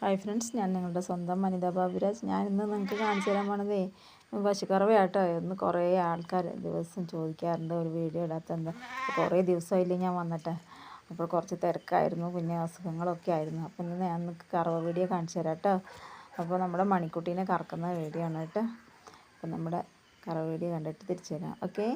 Hi friends ഞാൻ നിങ്ങളുടെ സ്വന്തം വനിത ബാബുരാജ് ഞാൻ ഇന്ന് നിങ്ങൾക്ക് കാണിച്ചു തരാൻ പോണതേ പശുക്കറവയാട്ടോ. ഇന്ന് കുറേ ആൾക്കാർ ദിവസം ചോദിക്കാറുണ്ട് ഒരു വീഡിയോ ഇടാത്ത എന്താ കുറേ ദിവസമായില്ലേ ഞാൻ വന്നിട്ട്. അപ്പോൾ കുറച്ച് തിരക്കായിരുന്നു പിന്നെ അസുഖങ്ങളൊക്കെ ആയിരുന്നു. അപ്പോൾ ഇന്ന് ഞാൻ നിങ്ങൾക്ക് കറവ വീഡിയോ കാണിച്ചു തരാം കേട്ടോ അപ്പോൾ നമ്മുടെ മണിക്കുട്ടീനെ കറക്കുന്ന വീഡിയോ ആണ് കേട്ടോ. അപ്പോൾ നമ്മുടെ കറവ വീഡിയോ കണ്ടിട്ട് തിരിച്ചു തരാം ഓക്കേ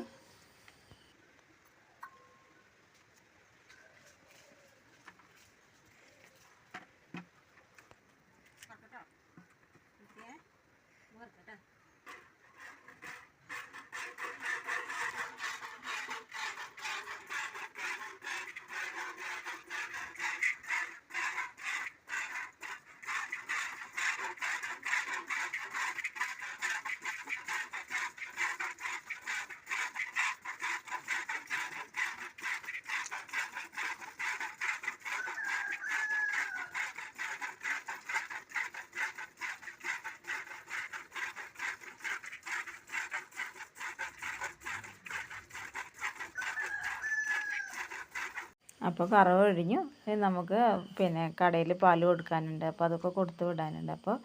അപ്പോൾ കറവ് കഴിഞ്ഞു നമുക്ക് പിന്നെ കടയിൽ പാൽ കൊടുക്കാനുണ്ട്. അപ്പോൾ അതൊക്കെ കൊടുത്തു വിടാനുണ്ട്. അപ്പോൾ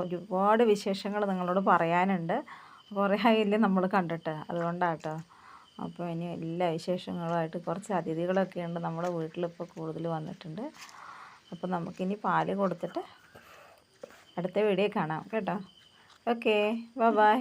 ഒരുപാട് വിശേഷങ്ങൾ നിങ്ങളോട് പറയാനുണ്ട്. കുറേ ആയില്ലേ നമ്മൾ കണ്ടിട്ട്. അതുകൊണ്ടാട്ടോ. അപ്പോൾ ഇനി എല്ലാ വിശേഷങ്ങളുമായിട്ട് കുറച്ച് അതിഥികളൊക്കെ ഉണ്ട് നമ്മുടെ വീട്ടിലിപ്പോൾ കൂടുതൽ വന്നിട്ടുണ്ട്. അപ്പോൾ നമുക്കിനി പാൽ കൊടുത്തിട്ട് അടുത്ത വീഡിയോ കാണാം. കേട്ടോ. ഓക്കേ. Bye bye.